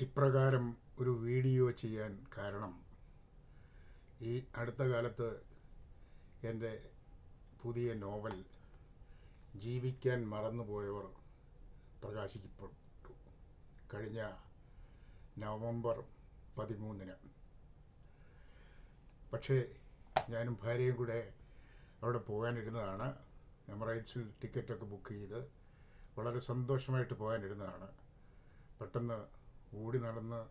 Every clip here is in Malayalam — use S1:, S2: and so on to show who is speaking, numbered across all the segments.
S1: ഇപ്രകാരം ഒരു വീഡിയോ ചെയ്യാൻ കാരണം ഈ അടുത്ത കാലത്ത് എന്റെ പുതിയ നോവൽ ജീവിക്കാൻ മറന്നുപോയവർ പ്രകാശിക്കപ്പെട്ടു. കഴിഞ്ഞ നവംബർ പതിമൂന്നിന്. പക്ഷേ ഞാനും ഭാര്യയും കൂടെ അവിടെ പോകാനിരുന്നതാണ്. എമറൈറ്റ്സിൽ ടിക്കറ്റൊക്കെ ബുക്ക് ചെയ്ത് വളരെ സന്തോഷമായിട്ട് പോകാനിരുന്നതാണ്. പെട്ടെന്ന് ഓടി നടന്ന്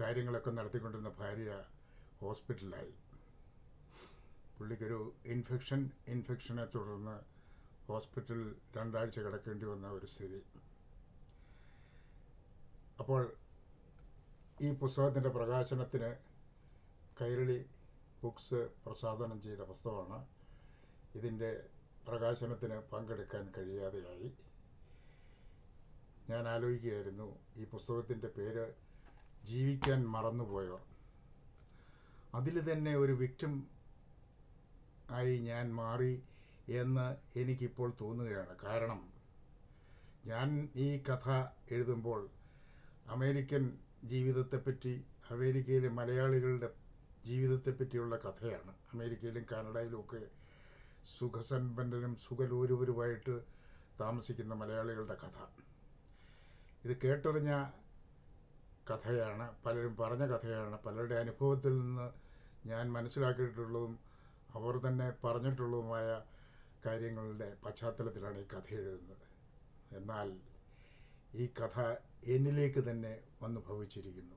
S1: കാര്യങ്ങളൊക്കെ നടത്തിക്കൊണ്ടിരുന്ന ഭാര്യ ഹോസ്പിറ്റലിലായി. പുള്ളിക്കൊരു ഇൻഫെക്ഷൻ ഇൻഫെക്ഷനെ തുടർന്ന് ഹോസ്പിറ്റലിൽ രണ്ടാഴ്ച കിടക്കേണ്ടി വന്ന ഒരു സ്ഥിതി. അപ്പോൾ ഈ പുസ്തകത്തിന്റെ പ്രകാശനത്തിന് കൈരളി ബുക്സ് പ്രസാദനം ചെയ്ത പുസ്തകമാണ്. ഇതിന്റെ പ്രകാശനത്തിന് പങ്കെടുക്കാൻ കഴിയാതെയായി. ഞാൻ ആലോചിക്കുകയായിരുന്നു ഈ പുസ്തകത്തിന്റെ പേര് ജീവിക്കാൻ മറന്നുപോയവർ. അതിൽ തന്നെ ഒരു വിക്ടിം ആയി ഞാൻ മാറി എന്ന് എനിക്കിപ്പോൾ തോന്നുകയാണ്. കാരണം ഞാൻ ഈ കഥ എഴുതുമ്പോൾ അമേരിക്കൻ ജീവിതത്തെപ്പറ്റി അമേരിക്കയിലെ മലയാളികളുടെ ജീവിതത്തെപ്പറ്റിയുള്ള കഥയാണ്. അമേരിക്കയിലും കാനഡയിലും ഒക്കെ സുഖസമ്പന്നരും സുഖലൂരുവരുമായിട്ട് താമസിക്കുന്ന മലയാളികളുടെ കഥ. ഇത് കേട്ടറിഞ്ഞ കഥയാണ് പലരും പറഞ്ഞ കഥയാണ് പലരുടെ അനുഭവത്തിൽ നിന്ന് ഞാൻ മനസ്സിലാക്കിയിട്ടുള്ളതും അവർ തന്നെ പറഞ്ഞിട്ടുള്ളതുമായ കാര്യങ്ങളുടെ പശ്ചാത്തലത്തിലാണ് ഈ കഥ എഴുതുന്നത്. എന്നാൽ ഈ കഥ എന്നിലേക്ക് തന്നെ വന്നു ഭവിച്ചിരിക്കുന്നു.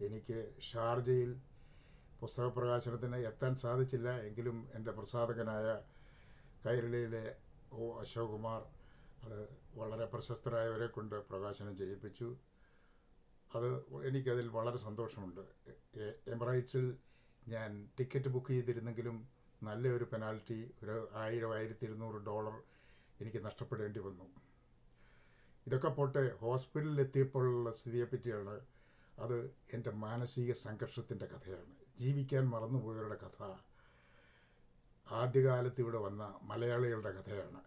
S1: എനിക്ക് ഷാർജയിൽ പുസ്തക പ്രകാശനത്തിന് എത്താൻ സാധിച്ചില്ല. എങ്കിലും എന്റെ പ്രസാധകനായ കൈരളിയിലെ ഒ അശോക് കുമാർ അത് വളരെ പ്രശസ്തരായവരെ കൊണ്ട് പ്രകാശനം ചെയ്യിപ്പിച്ചു. അത് എനിക്കതിൽ വളരെ സന്തോഷമുണ്ട്. എമറൈറ്റ്സിൽ ഞാൻ ടിക്കറ്റ് ബുക്ക് ചെയ്തിരുന്നെങ്കിലും നല്ലൊരു പെനാൽറ്റി ഒരു ആയിരം ആയിരത്തി ഇരുന്നൂറ് ഡോളർ എനിക്ക് നഷ്ടപ്പെടേണ്ടി വന്നു. ഇതൊക്കെ പോട്ടെ ഹോസ്പിറ്റലിൽ എത്തിയപ്പോഴുള്ള സ്ഥിതിയെപ്പറ്റിയാണ്. അത് എന്റെ മാനസിക സംഘർഷത്തിന്റെ കഥയാണ്. ജീവിക്കാൻ മറന്നുപോയവരുടെ കഥ ആദ്യകാലത്ത് ഇവിടെ വന്ന മലയാളികളുടെ കഥയാണ്.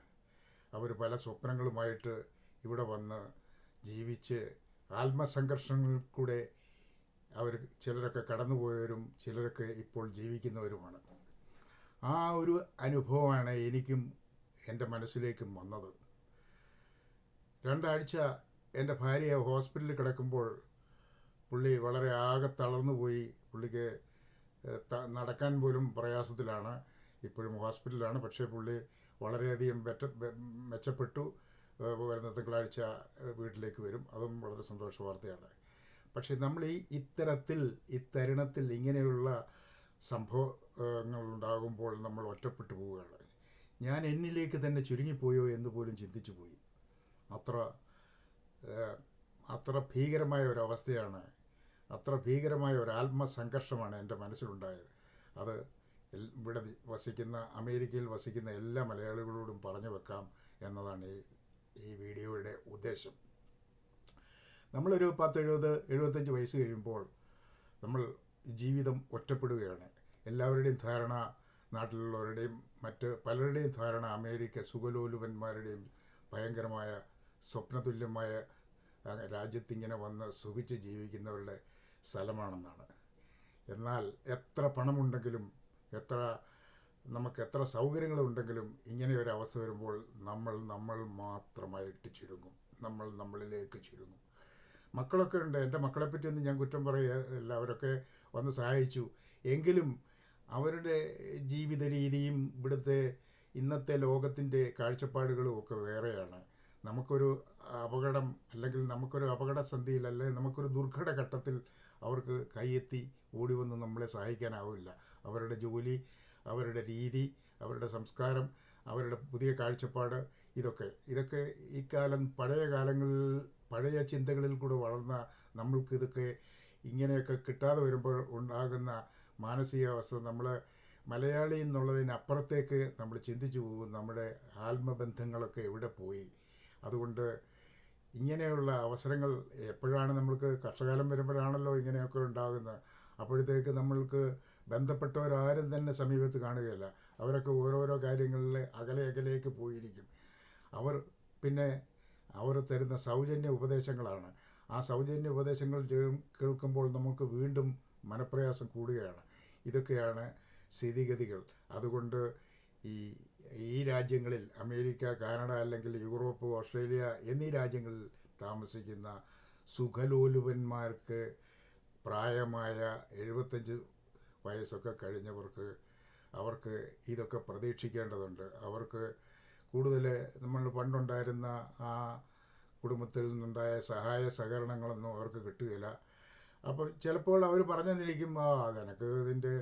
S1: അവർ പല സ്വപ്നങ്ങളുമായിട്ട് ഇവിടെ വന്ന് ജീവിച്ച് ആത്മസംഘർഷങ്ങളിൽ കൂടെ അവർ ചിലരൊക്കെ കടന്നുപോയവരും ചിലരൊക്കെ ഇപ്പോൾ ജീവിക്കുന്നവരുമാണ്. ആ ഒരു അനുഭവമാണ് എനിക്കും എന്റെ മനസ്സിലേക്കും വന്നത്. രണ്ടാഴ്ച എന്റെ ഭാര്യ ഹോസ്പിറ്റലിൽ കിടക്കുമ്പോൾ പുള്ളി വളരെ ആകെ തളർന്നു പോയി പുള്ളിക്ക് നടക്കാൻ പോലും പ്രയാസത്തിലാണ്. ഇപ്പോഴും ഹോസ്പിറ്റലിലാണ്. പക്ഷേ പുള്ളി വളരെയധികം ബെറ്റർ മെച്ചപ്പെട്ടു. വരുന്ന തിങ്കളാഴ്ച വീട്ടിലേക്ക് വരും. അതും വളരെ സന്തോഷ വാർത്തയാണ്. പക്ഷേ നമ്മൾ ഈ ഇത്തരത്തിൽ ഇത്തരുണത്തിൽ ഇങ്ങനെയുള്ള സംഭവങ്ങൾ ഉണ്ടാകുമ്പോൾ നമ്മൾ ഒറ്റപ്പെട്ടു പോവുകയാണ്. ഞാൻ എന്നിലേക്ക് തന്നെ ചുരുങ്ങിപ്പോയോ എന്ന് പോലും ചിന്തിച്ചു പോയി. അത്ര അത്ര ഭീകരമായ ഒരവസ്ഥയാണ് അത്ര ഭീകരമായ ഒരു ആത്മസംഘർഷമാണ് എന്റെ മനസ്സിലുണ്ടായത്. അത് ഇവിടെ വസിക്കുന്ന അമേരിക്കയിൽ വസിക്കുന്ന എല്ലാ മലയാളികളോടും പറഞ്ഞു വെക്കാം എന്നതാണ് ഈ ഈ വീഡിയോയുടെ ഉദ്ദേശം. നമ്മളൊരു പത്ത് എഴുപത് എഴുപത്തഞ്ച് വയസ്സ് കഴിയുമ്പോൾ നമ്മൾ ജീവിതം ഒറ്റപ്പെടുകയാണ്. എല്ലാവരുടെയും ധാരണ നാട്ടിലുള്ളവരുടെയും മറ്റ് പലരുടെയും ധാരണ അമേരിക്ക സുഖലോലുപന്മാരുടെയും ഭയങ്കരമായ സ്വപ്നതുല്യമായ രാജ്യത്തിങ്ങനെ വന്ന് സുഖിച്ച് ജീവിക്കുന്നവരുടെ സ്ഥലമാണെന്നാണ്. എന്നാൽ എത്ര പണമുണ്ടെങ്കിലും എത്ര നമുക്ക് എത്ര സൗകര്യങ്ങളുണ്ടെങ്കിലും ഇങ്ങനെ ഒരു അവസ്ഥ വരുമ്പോൾ നമ്മൾ നമ്മൾ മാത്രമായിട്ട് ചുരുങ്ങും. നമ്മൾ നമ്മളിലേക്ക് ചുരുങ്ങും. മക്കളൊക്കെ ഉണ്ട്. എന്റെ മക്കളെപ്പറ്റിയൊന്നും ഞാൻ കുറ്റം പറയുക അവരൊക്കെ വന്ന് സഹായിച്ചു. എങ്കിലും അവരുടെ ജീവിത രീതിയും ഇവിടുത്തെ ഇന്നത്തെ ലോകത്തിന്റെ കാഴ്ചപ്പാടുകളും ഒക്കെ വേറെയാണ്. നമുക്കൊരു അപകടം അല്ലെങ്കിൽ നമുക്കൊരു അപകടസന്ധിയിൽ അല്ലെങ്കിൽ നമുക്കൊരു ദുർഘട ഘട്ടത്തിൽ അവർക്ക് കൈയെത്തി ഓടി വന്ന് നമ്മളെ സഹായിക്കാനാവില്ല. അവരുടെ ജോലി അവരുടെ രീതി അവരുടെ സംസ്കാരം അവരുടെ പുതിയ കാഴ്ചപ്പാട് ഇതൊക്കെ. ഇതൊക്കെ ഇക്കാലം പഴയ കാലങ്ങളിൽ പഴയ ചിന്തകളിൽ കൂടെ വളർന്ന നമ്മൾക്ക് ഇതൊക്കെ ഇങ്ങനെയൊക്കെ കിട്ടാതെ വരുമ്പോൾ ഉണ്ടാകുന്ന മാനസികാവസ്ഥ നമ്മൾ മലയാളി എന്നുള്ളതിനപ്പുറത്തേക്ക് നമ്മൾ ചിന്തിച്ചു പോകും. നമ്മുടെ ആത്മബന്ധങ്ങളൊക്കെ എവിടെ പോയി? അതുകൊണ്ട് ഇങ്ങനെയുള്ള അവസരങ്ങൾ എപ്പോഴാണ് നമ്മൾക്ക് കർഷകാലം വരുമ്പോഴാണല്ലോ ഇങ്ങനെയൊക്കെ ഉണ്ടാകുന്നത്? അപ്പോഴത്തേക്ക് നമ്മൾക്ക് ബന്ധപ്പെട്ടവരാരും തന്നെ സമീപത്ത് കാണുകയില്ല. അവരൊക്കെ ഓരോരോ കാര്യങ്ങളിൽ അകലെ അകലേക്ക് പോയിരിക്കും. അവർ പിന്നെ അവർ തരുന്ന സൗജന്യ ഉപദേശങ്ങളാണ്. ആ സൗജന്യ ഉപദേശങ്ങൾ കേൾക്കുമ്പോൾ നമുക്ക് വീണ്ടും മനപ്രയാസം കൂടുകയാണ്. ഇതൊക്കെയാണ് സ്ഥിതിഗതികൾ. അതുകൊണ്ട് ഈ ഈ രാജ്യങ്ങളിൽ അമേരിക്ക കാനഡ അല്ലെങ്കിൽ യൂറോപ്പ് ഓസ്ട്രേലിയ എന്നീ രാജ്യങ്ങളിൽ താമസിക്കുന്ന സുഖലോലുപന്മാർക്ക് പ്രായമായ എഴുപത്തഞ്ച് വയസ്സൊക്കെ കഴിഞ്ഞവർക്ക് അവർക്ക് ഇതൊക്കെ പ്രതീക്ഷിക്കേണ്ടതുണ്ട്. അവർക്ക് കൂടുതൽ നമ്മൾ പണ്ടുണ്ടായിരുന്ന ആ കുടുംബത്തിൽ നിന്നുണ്ടായ സഹായ സഹകരണങ്ങളൊന്നും അവർക്ക് കിട്ടുകയില്ല. അപ്പോൾ ചിലപ്പോൾ അവർ പറഞ്ഞെന്നിരിക്കും ആ നിനക്ക് നിന്റെ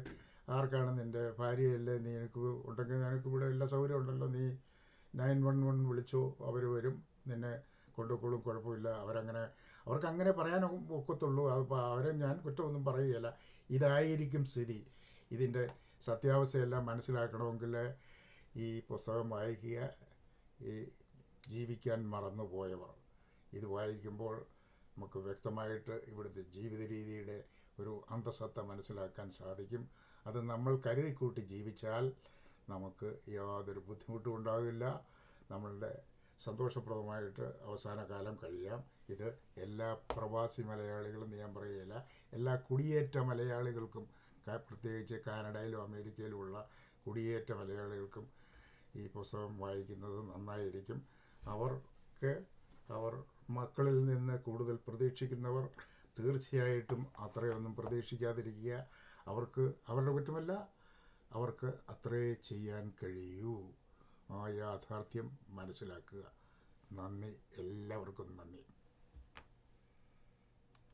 S1: ആർക്കാണ് നിന്റെ ഭാര്യയല്ലേ നീ എനിക്ക് ഉണ്ടെങ്കിൽ നിനക്ക് ഇവിടെ എല്ലാ സൗകര്യം ഉണ്ടല്ലോ. നീ നയൻ വൺ വൺ വിളിച്ചോ അവർ വരും. നിന്നെ കൊണ്ടുപോയിക്കോളും കുഴപ്പമില്ല. അവരങ്ങനെ അവർക്ക് അങ്ങനെ പറയാൻ ഒക്കത്തുള്ളൂ. അതിപ്പോൾ അവരെ ഞാൻ കുറ്റമൊന്നും പറയുകയില്ല. ഇതായിരിക്കും സ്ഥിതി. ഇതിന്റെ സത്യാവസ്ഥയെല്ലാം മനസ്സിലാക്കണമെങ്കിൽ ഈ പുസ്തകം വായിക്കുക ഈ ജീവിക്കാൻ മറന്നുപോയവർ. ഇത് വായിക്കുമ്പോൾ നമുക്ക് വ്യക്തമായിട്ട് ഇവിടുത്തെ ജീവിത രീതിയുടെ ഒരു അന്തസത്ത മനസ്സിലാക്കാൻ സാധിക്കും. അത് നമ്മൾ കരുതിക്കൂട്ടി ജീവിച്ചാൽ നമുക്ക് യാതൊരു ബുദ്ധിമുട്ടും ഉണ്ടാകില്ല നമ്മളുടെ സന്തോഷപ്രദമായിട്ട് അവസാന കാലം കഴിയാം. ഇത് എല്ലാ പ്രവാസി മലയാളികളും ഞാൻ പറയുകയില്ല എല്ലാ കുടിയേറ്റ മലയാളികൾക്കും പ്രത്യേകിച്ച് കാനഡയിലും അമേരിക്കയിലും ഉള്ള കുടിയേറ്റ മലയാളികൾക്കും ഈ പുസ്തകം വായിക്കുന്നത് നന്നായിരിക്കും. അവർക്ക് അവർ മക്കളിൽ നിന്ന് കൂടുതൽ പ്രതീക്ഷിക്കുന്നവർ തീർച്ചയായിട്ടും അത്രയൊന്നും പ്രതീക്ഷിക്കാതിരിക്കുക. അവർക്ക് അവരുടെ കുറ്റമല്ല അവർക്ക് അത്രേ ചെയ്യാൻ കഴിയൂ. ആ യാഥാർത്ഥ്യം മനസ്സിലാക്കുക. നന്ദി. എല്ലാവർക്കും നന്ദി.